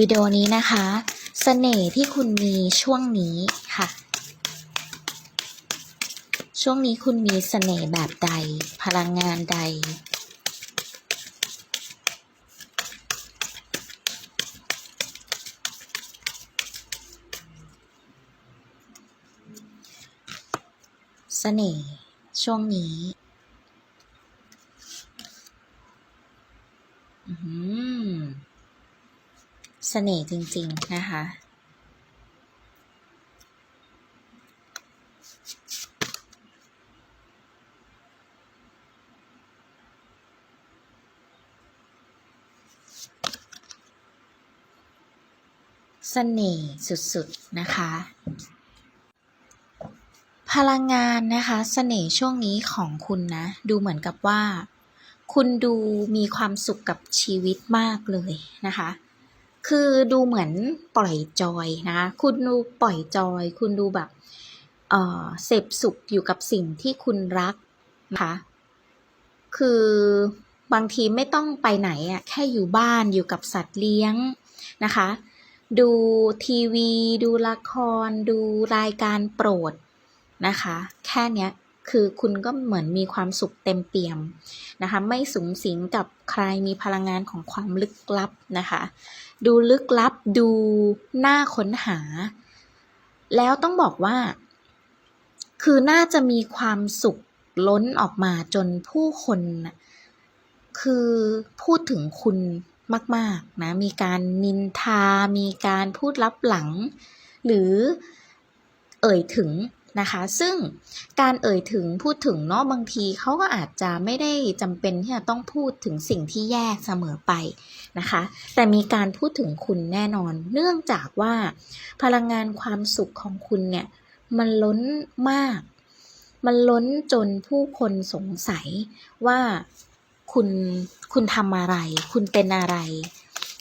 วิดีโอนี้นะคะเสน่ห์ที่คุณมีช่วงนี้ค่ะ ช่วงนี้คุณมีเสน่ห์แบบใด พลังงานใด เสน่ห์ช่วงนี้ อืม เสน่ห์จริง ๆ นะคะ เสน่ห์สุด ๆ นะคะพลังงานนะคะเสน่ห์ช่วงนี้ของคุณนะ ดูเหมือนกับว่า คุณดูมีความสุขกับชีวิตมากเลยนะคะ คือดูเหมือนปล่อยจอยนะคุณดูปล่อยจอย คุณดูแบบเออเสพสุขอยู่กับสิ่งที่คุณรักนะคะคือบางทีไม่ต้องไปไหนอะแค่อยู่บ้านอยู่กับสัตว์เลี้ยงนะคะ ดูทีวี ดูละคร ดูรายการโปรดนะคะ แค่เนี้ย คือคุณก็เหมือนมีความสุขเต็มเปี่ยมนะคะ ไม่สูงสิงกับใครมีพลังงานของความลึกลับนะคะ ดูลึกลับดูน่าค้นหา แล้วต้องบอกว่า คือน่าจะมีความสุขล้นออกมาจนผู้คนคือพูดถึงคุณมาก ๆ นะ มีการนินทา มีการพูดลับหลัง หรือเอ่ยถึง นะคะ ซึ่งการเอ่ยถึงพูดถึงเนาะบางทีเขาก็อาจจะไม่ได้จำเป็นที่จะต้องพูดถึงสิ่งที่แย่เสมอไปนะคะ แต่มีการพูดถึงคุณแน่นอน เนื่องจากว่าพลังงานความสุขของคุณเนี่ยมันล้นมาก มันล้นจนผู้คนสงสัยว่าคุณคุณทำอะไร คุณเป็นอะไร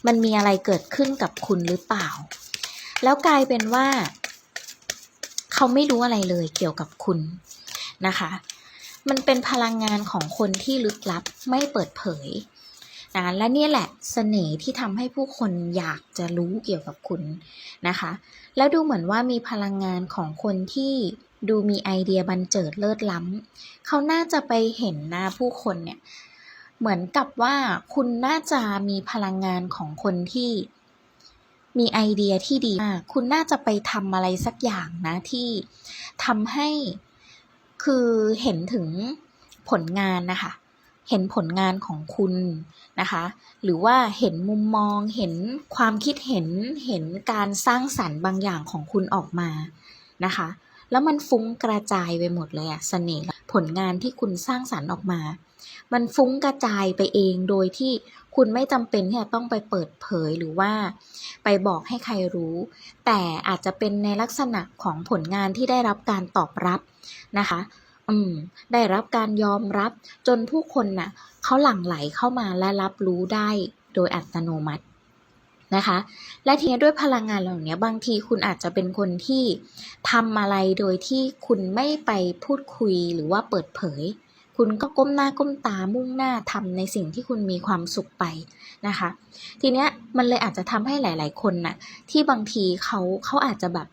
มันมีอะไรเกิดขึ้นกับคุณหรือเปล่า แล้วกลายเป็นว่า เขาไม่รู้อะไรเลยเกี่ยวกับคุณนะคะ มันเป็นพลังงานของคนที่ลึกลับไม่เปิดเผยนะและนี่แหละเสน่ห์ที่ทำให้ผู้คนอยากจะรู้เกี่ยวกับคุณนะคะ แล้วดูเหมือนว่ามีพลังงานของคนที่ดูมีไอเดียบันเจิดเลิศล้ำเขาน่าจะไปเห็นหน้าผู้คนเนี่ย เหมือนกับว่าคุณน่าจะมีพลังงานของคนที่ มีไอเดียที่ดีมากคุณน่าจะไปทำอะไรสักอย่างนะที่ทำให้คือเห็นถึงผลงานนะคะ เห็นผลงานของคุณนะคะ หรือว่าเห็นมุมมอง เห็นความคิดเห็น เห็นการสร้างสรรค์บางอย่างของคุณออกมานะคะ แล้วมันฟุ้งกระจายไปหมดเลยอะเสน่ห์ผลงานที่คุณสร้างสรรค์ออกมา มันฟุ้งกระจายไปเองโดยที่คุณไม่จำเป็นที่จะต้องไปเปิดเผยหรือว่าไปบอกให้ใครรู้ แต่อาจจะเป็นในลักษณะของผลงานที่ได้รับการตอบรับนะคะ อืม ได้รับการยอมรับจนผู้คนน่ะเขาหลั่งไหลเข้ามาและรับรู้ได้โดยอัตโนมัตินะคะ และทีนี้ด้วยพลังงานเหล่านี้บางทีคุณอาจจะเป็นคนที่ทำอะไรโดยที่คุณไม่ไปพูดคุยหรือว่าเปิดเผย คุณก็ก้มหน้าก้มตามุ่งหน้าทำในสิ่งที่คุณมีความสุขไปนะคะ ทีเนี้ยมันเลยอาจจะทำให้หลาย ๆ คนน่ะที่บางทีเขาเขาอาจจะแบบ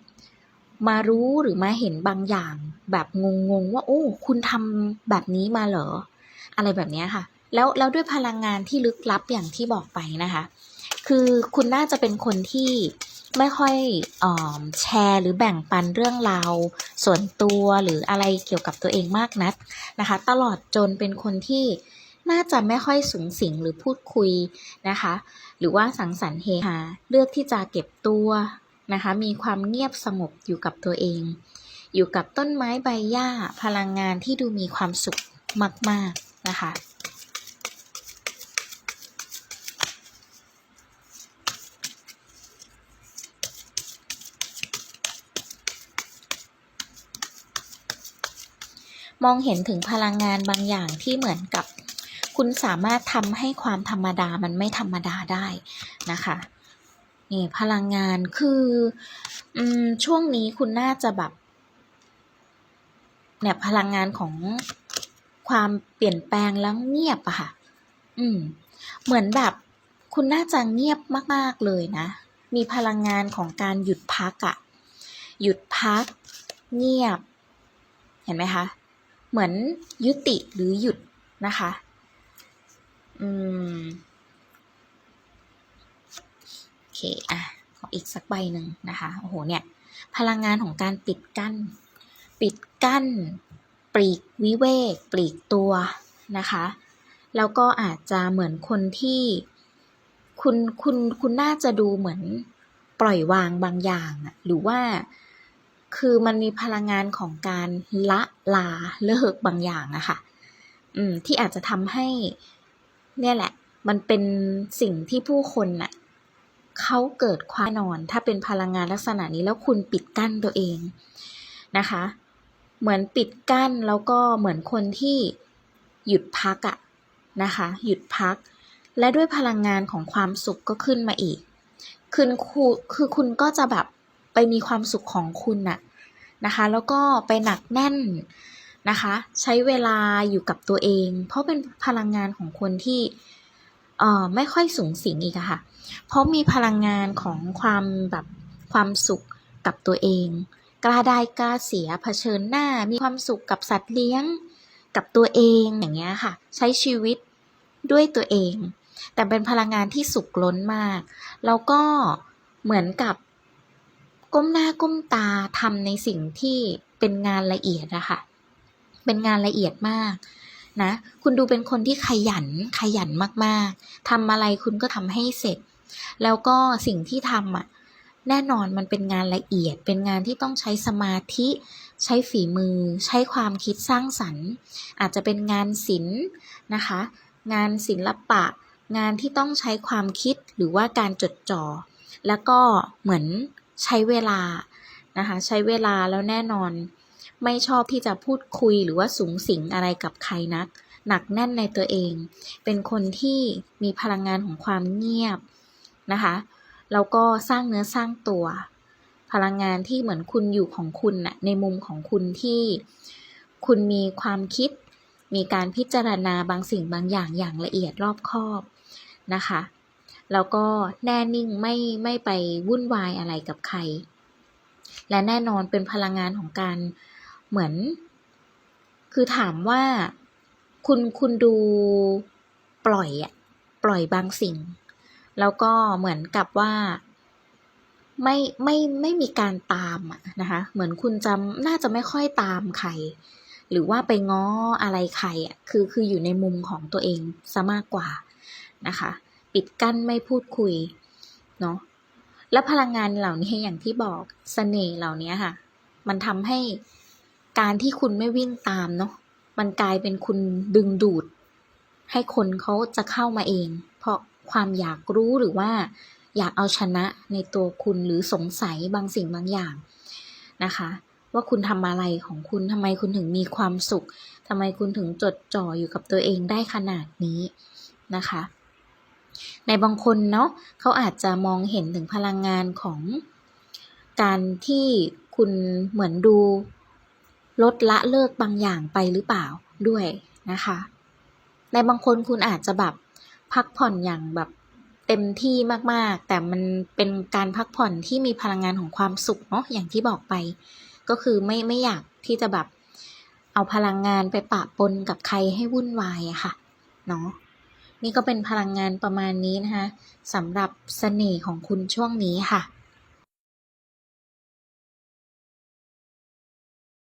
มารู้หรือมาเห็นบางอย่าง แบบงงๆว่า โอ้ คุณทำแบบนี้มาเหรอ อะไรแบบเนี้ยค่ะ แล้วแล้วด้วยพลังงานที่ลึกลับอย่างที่บอกไปนะคะ คือคุณน่าจะเป็นคนที่ ไม่ค่อยออแชร์หรือแบ่งปันเรื่องราวส่วนตัวหรืออะไรเกี่ยวกับตัวเองมากนักนะคะ ตลอดจนเป็นคนที่น่าจะไม่ค่อยสูงสิงหรือพูดคุยนะคะ หรือว่าสังสรรค์เฮฮาเลือกที่จะเก็บตัวนะคะ มีความเงียบสงบอยู่กับตัวเอง อยู่กับต้นไม้ใบหญ้าพลังงานที่ดูมีความสุขมาก ๆนะคะ มองเห็นถึงพลังงานบางอย่างที่เหมือนกับ คุณสามารถทำให้ความธรรมดามันไม่ธรรมดาได้นะคะนี่พลังงานคืออช่วงนี้คุณน่าจะแบบเนี่ยพลังงานของความเปลี่ยนแปลงแล้วเงียบอะค่ะ อืม เหมือนแบบ คุณน่าจะเงียบมาก ๆ เลยนะ มีพลังงานของการหยุดพักอะหยุดพัก เงียบ เห็นไหมคะ เหมือนยุติหรือหยุดนะคะอืมโอเคอะขออีกสักใบหนึ่งนะคะโอ้โหเนี่ยพลังงานของการปิดกั้น ปิดกั้น ปลีกวิเวก ปลีกตัวนะคะ แล้วก็อาจจะเหมือนคนที่คุณคุณคุณน่าจะดูเหมือนปล่อยวางบางอย่างหรือว่า คือมันมีพลังงานของการละลาเลิกบางอย่างอะค่ะอืมที่อาจจะทำให้ เนี่ยแหละ มันเป็นสิ่งที่ผู้คนน่ะเขาเกิดความนอน ถ้าเป็นพลังงานลักษณะนี้แล้วคุณปิดกั้นตัวเองนะคะ เหมือนปิดกั้นแล้วก็เหมือนคนที่หยุดพักอะนะคะ หยุดพัก และด้วยพลังงานของความสุขก็ขึ้นมาอีกคือคูคือคุณก็จะแบบ ไปมีความสุขของคุณน่ะนะคะ แล้วก็ไปหนักแน่นนะคะ ใช้เวลาอยู่กับตัวเอง เพราะเป็นพลังงานของคนที่เอ่อไม่ค่อยสูงสิงอีกะค่ะ เพราะมีพลังงานของความแบบความสุขกับตัวเอง กล้าได้กล้าเสียเผชิญหน้า มีความสุขกับสัตว์เลี้ยง กับตัวเองอย่างเงี้ยค่ะ ใช้ชีวิตด้วยตัวเอง แต่เป็นพลังงานที่สุขล้นมาก แล้วก็เหมือนกับ ก้มหน้าก้มตาทำในสิ่งที่เป็นงานละเอียดอะค่ะ เป็นงานละเอียดมากนะ คุณดูเป็นคนที่ขยันขยันมากๆทำอะไรคุณก็ทำให้เสร็จ แล้วก็สิ่งที่ทำอะแน่นอนมันเป็นงานละเอียด เป็นงานที่ต้องใช้สมาธิ ใช้ฝีมือ ใช้ความคิดสร้างสรรค์ อาจจะเป็นงานศิลป์นะคะ งานศิลปะ งานที่ต้องใช้ความคิดหรือว่าการจดจ่อแล้วก็เหมือน ใช้เวลานะคะใช้เวลาแล้วแน่นอน ไม่ชอบที่จะพูดคุยหรือว่าสูงสิงอะไรกับใครนัก หนักแน่นในตัวเอง เป็นคนที่มีพลังงานของความเงียบนะคะแล้วก็สร้างเนื้อสร้างตัว พลังงานที่เหมือนคุณอยู่ของคุณน่ะในมุมของคุณที่คุณมีความคิด มีการพิจารณาบางสิ่งบางอย่างอย่างละเอียดรอบคอบนะคะ แล้วก็แน่นิ่งไม่ไม่ไปวุ่นวายอะไรกับใคร และแน่นอนเป็นพลังงานของการเหมือน คือถามว่าคุณคุณดูปล่อยอะปล่อยบางสิ่ง แล้วก็เหมือนกับว่าไม่ไม่ไม่มีการตามอะนะคะ เหมือนคุณจะน่าจะไม่ค่อยตามใคร หรือว่าไปง้ออะไรใครอะคือคืออยู่ในมุมของตัวเองซะมากกว่านะคะ ปิดกั้นไม่พูดคุยเนาะและพลังงานเหล่านี้อย่างที่บอกเสน่ห์เหล่านี้ค่ะ มันทำให้การที่คุณไม่วิ่งตามเนาะมันกลายเป็นคุณดึงดูด ให้คนเขาจะเข้ามาเอง เพราะความอยากรู้หรือว่า อยากเอาชนะในตัวคุณหรือสงสัยบางสิ่งบางอย่างนะคะ ว่าคุณทำอะไรของคุณทำไมคุณถึงมีความสุขทำไมคุณถึงจดจ่ออยู่กับตัวเองได้ขนาดนี้นะคะ ในบางคนเนาะเขาอาจจะมองเห็นถึงพลังงานของการที่คุณเหมือนดูลดละเลิกบางอย่างไปหรือเปล่าด้วยนะคะ ในบางคนคุณอาจจะแบบพักผ่อนอย่างแบบเต็มที่มากๆ แต่มันเป็นการพักผ่อนที่มีพลังงานของความสุขเนาะอย่างที่บอกไป ก็คือไม่ไม่อยากที่จะแบบเอาพลังงานไปปะปนกับใครให้วุ่นวายอะค่ะเนาะ นี่ก็เป็นพลังงานประมาณนี้นะคะสำหรับเสน่ห์ของคุณช่วงนี้ค่ะ